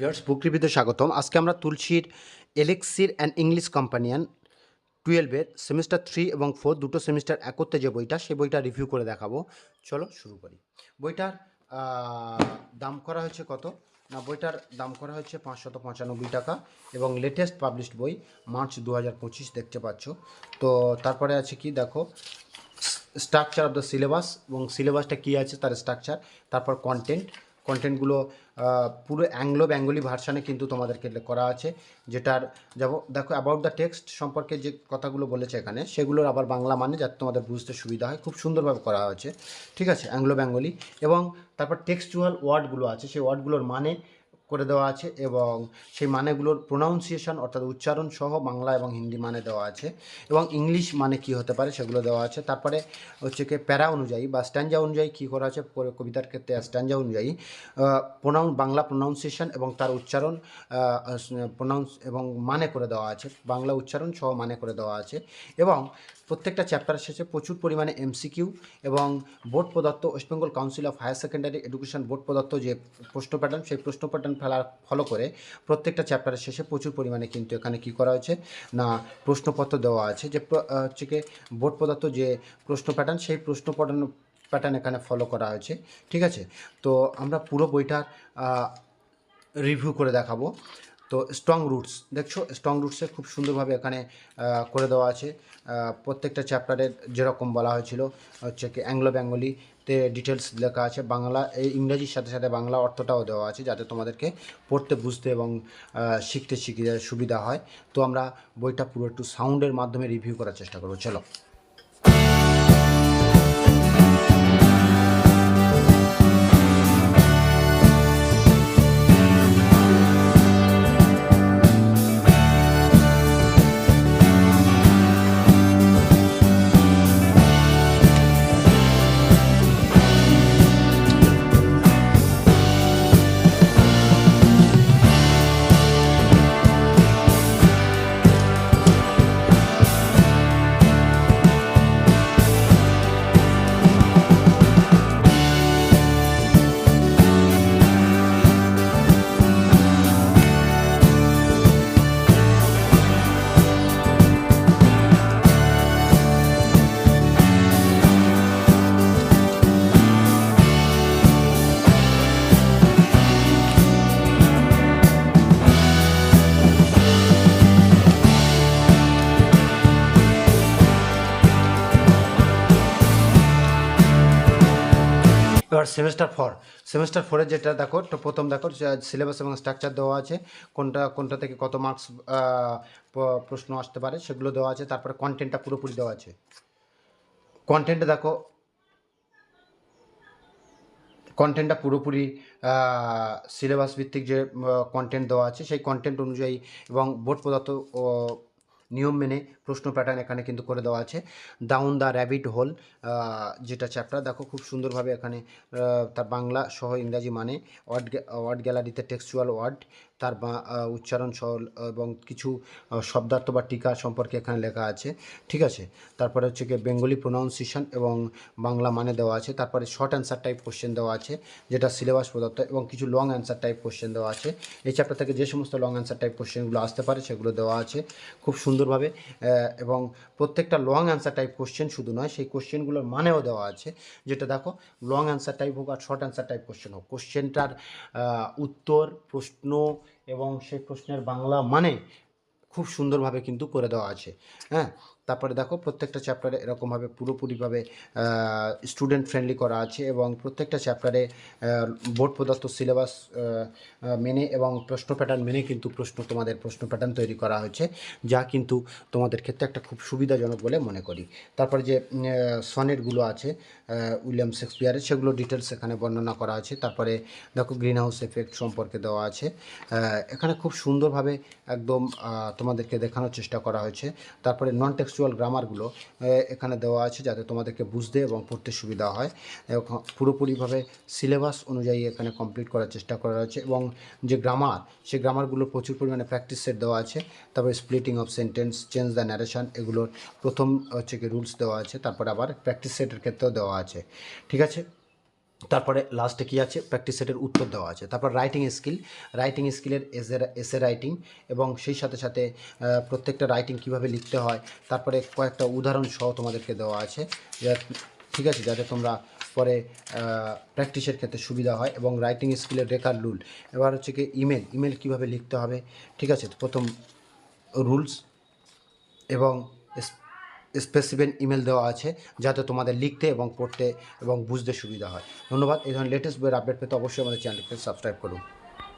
Viewers বুক স্বাগতম। আজকে আমরা তুলসীর এলেক্সির অ্যান্ড ইংলিশ কম্পানিয়ান টুয়েলভের সেমিস্টার থ্রি এবং ফোর দুটো সেমিস্টার একত্রে যে বইটা সেই বইটা রিভিউ করে দেখাবো। চলো শুরু করি। বইটার দাম করা হয়েছে কত? না, বইটার দাম করা হচ্ছে পাঁচশত পঁচানব্বই টাকা এবং লেটেস্ট পাবলিশড বই মার্চ দু হাজার পঁচিশ দেখতে পাচ্ছ। তো তারপরে আছে কি? দেখো স্ট্রাকচার অফ দ্য সিলেবাস এবং সিলেবাসটা কী আছে? তার স্ট্রাকচার তারপর কন্টেন্ট কন্টেন্টগুলো পুরো অ্যাংলো বেঙ্গলি ভার্সানে কিন্তু তোমাদেরকে করা আছে, যেটার যাব, দেখো অ্যাবাউট দ্য টেক্সট সম্পর্কে যে কথাগুলো বলেছে এখানে, সেগুলোর আবার বাংলা মানে যাতে তোমাদের বুঝতে সুবিধা হয়, খুব সুন্দরভাবে করা হয়েছে, ঠিক আছে অ্যাংলো বেঙ্গলি এবং তারপর টেক্সচুয়াল ওয়ার্ডগুলো আছে, সেই ওয়ার্ডগুলোর মানে করে দেওয়া আছে এবং সেই মানেগুলোর প্রোনাউন্সিয়েশন অর্থাৎ উচ্চারণ সহ বাংলা এবং হিন্দি মানে দেওয়া আছে এবং ইংলিশ মানে কি হতে পারে সেগুলো দেওয়া আছে। তারপরে হচ্ছে কি প্যারা অনুযায়ী বা স্ট্যান্ডা অনুযায়ী কী করা আছে কবিতার ক্ষেত্রে স্ট্যান্ডা অনুযায়ী প্রোনাউন বাংলা প্রোনাউন্সিয়েশন এবং তার উচ্চারণ প্রোনাউন্স এবং মানে করে দেওয়া আছে। বাংলা উচ্চারণ সহ মানে করে দেওয়া আছে এবং প্রত্যেকটা চ্যাপ্টার শেষে প্রচুর পরিমাণে এমসিকিউ এবং বোর্ড প্রদত্ত West Bengal Council of Higher Secondary Education board প্রদত্ত যে প্রশ্ন প্যাটার্ন সেই প্রশ্ন প্যাটার্ন ফেলার ফলো করে প্রত্যেকটা চ্যাপ্টারের শেষে প্রচুর পরিমাণে কিন্তু এখানে কি করা হয়েছে? না, প্রশ্নপত্র দেওয়া আছে যে হচ্ছে কি বোর্ড পদার্থ যে প্রশ্ন প্যাটার্ন সেই প্রশ্ন প্যাটার্ন প্যাটার্ন এখানে ফলো করা হয়েছে, ঠিক আছে? তো আমরা পুরো বইটার রিভিউ করে দেখাবো। তো স্ট্রং রুটস দেখছ? স্ট্রং রুটসে খুব সুন্দরভাবে এখানে করে দেওয়া আছে। প্রত্যেকটা চ্যাপ্টারের যেরকম বলা হয়েছিল, হচ্ছে কি অ্যাংলো ডিটেলস লেখা আছে। বাংলা, এই ইংরাজির সাথে সাথে বাংলা অর্থটাও দেওয়া আছে যাতে তোমাদেরকে পড়তে, বুঝতে এবং শিখতে শিখতে সুবিধা হয়। তো আমরা বইটা পুরো একটু সাউন্ডের মাধ্যমে রিভিউ করার চেষ্টা করব। চলো। এবার সেমিস্টার ফোর সেমিস্টার ফোরে যেটা দেখো, তো প্রথম দেখো সিলেবাস এবং স্ট্রাকচার দেওয়া আছে, কোনটা কোনটা থেকে কত মার্কস প্রশ্ন আসতে পারে সেগুলো দেওয়া আছে, তারপরে কন্টেন্টটা পুরোপুরি দেওয়া আছে। কন্টেন্টে দেখো কন্টেন্টটা পুরোপুরি সিলেবাস ভিত্তিক যে কন্টেন্ট দেওয়া আছে, সেই কন্টেন্ট অনুযায়ী এবং বোর্ড পদার্থ নিয়ম মেনে প্রশ্ন প্যাটার্ন এখানে কিন্তু করে দেওয়া আছে। ডাউন দ্য র্যাবিট হোল যেটা চ্যাপ্টার দেখো খুব সুন্দরভাবে এখানে তার বাংলা সহ ইংরাজি মানে ওয়ার্ড ওয়ার্ড গ্যালারিতে টেক্সচুয়াল ওয়ার্ড তার বা- উচ্চারণ সহ এবং কিছু শব্দার্থ বা টিকা সম্পর্কে এখানে লেখা আছে। ঠিক আছে? তারপরে হচ্ছে কি বেঙ্গলি প্রোনাউন্সিয়েশন এবং বাংলা মানে দেওয়া আছে। তারপরে শর্ট অ্যান্সার টাইপ কোশ্চেন দেওয়া আছে, যেটা সিলেবাস প্রদত্ত এবং কিছু লং অ্যান্সার টাইপ কোশ্চেন দেওয়া আছে। এই চ্যাপ্টার থেকে যে সমস্ত লং অ্যান্সার টাইপ কোশ্চেনগুলো আসতে পারে, সেগুলো দেওয়া আছে খুব সুন্দরভাবে। এবং প্রত্যেকটা লং অ্যান্সার টাইপ কোশ্চেন শুধু নয়, সেই কোশ্চেনগুলোর মানেও দেওয়া আছে। যেটা দেখো লং অ্যান্সার টাইপ হোক আর শর্ট অ্যান্সার টাইপ কোশ্চেন হোক কোশ্চেনটার উত্তর, প্রশ্ন এবং সেই প্রশ্নের বাংলা মানে খুব সুন্দরভাবে কিন্তু করে দেওয়া আছে। হ্যাঁ? তারপরে দেখো প্রত্যেকটা চ্যাপ্টারে এরকমভাবে পুরোপুরিভাবে স্টুডেন্ট ফ্রেন্ডলি করা আছে এবং প্রত্যেকটা চ্যাপ্টারে বোর্ড প্রদত্ত সিলেবাস মেনে এবং প্রশ্ন প্যাটার্ন মেনে কিন্তু প্রশ্ন তোমাদের প্রশ্ন প্যাটার্ন তৈরি করা হয়েছে, যা কিন্তু তোমাদের ক্ষেত্রে একটা খুব সুবিধাজনক বলে মনে করি। তারপরে যে সনেটগুলো আছে উইলিয়াম শেক্সপিয়ারের, সেগুলো ডিটেলস এখানে বর্ণনা করা আছে। তারপরে দেখো গ্রিন হাউস এফেক্ট সম্পর্কে দেওয়া আছে। এখানে খুব সুন্দরভাবে একদম তোমাদেরকে দেখানোর চেষ্টা করা হয়েছে। তারপরে নন টেক্সচুয়াল গ্রামারগুলো এখানে দেওয়া আছে যাতে তোমাদেরকে বুঝতে এবং পড়তে সুবিধা হয়। পুরোপুরিভাবে সিলেবাস অনুযায়ী এখানে কমপ্লিট করার চেষ্টা করা হয়েছে এবং যে গ্রামার সেই গ্রামারগুলো প্রচুর পরিমাণে প্র্যাকটিস সেট দেওয়া আছে। তারপরে splitting of sentence change the narration এগুলোর প্রথম হচ্ছে কি রুলস দেওয়া আছে। তারপরে আবার প্র্যাকটিস সেটের ক্ষেত্রেও দেওয়া আছে। ঠিক আছে? তারপরে লাস্টে কী আছে? প্র্যাকটিস সেটের উত্তর দেওয়া আছে। তারপর রাইটিং স্কিল রাইটিং স্কিলের এসে এসে রাইটিং এবং সেই সাথে সাথে প্রত্যেকটা রাইটিং কীভাবে লিখতে হয়, তারপরে কয়েকটা উদাহরণ সহ তোমাদেরকে দেওয়া আছে। ঠিক আছে? যাতে তোমরা পরে প্র্যাকটিসের ক্ষেত্রে সুবিধা হয় এবং রাইটিং স্কিলের রেখার রুল। এবার হচ্ছে কি ইমেল ইমেল কীভাবে লিখতে হবে? ঠিক আছে? প্রথম রুলস এবং স্পেসিফিক ইমেল দেওয়া আছে, যাতে তোমাদের লিখতে এবং পড়তে এবং বুঝতে সুবিধা হয়। ধন্যবাদ। এই ধরনের লেটেস্ট বইয়ের আপডেট পেতে অবশ্যই আমাদের চ্যানেলটিকে সাবস্ক্রাইব করুন।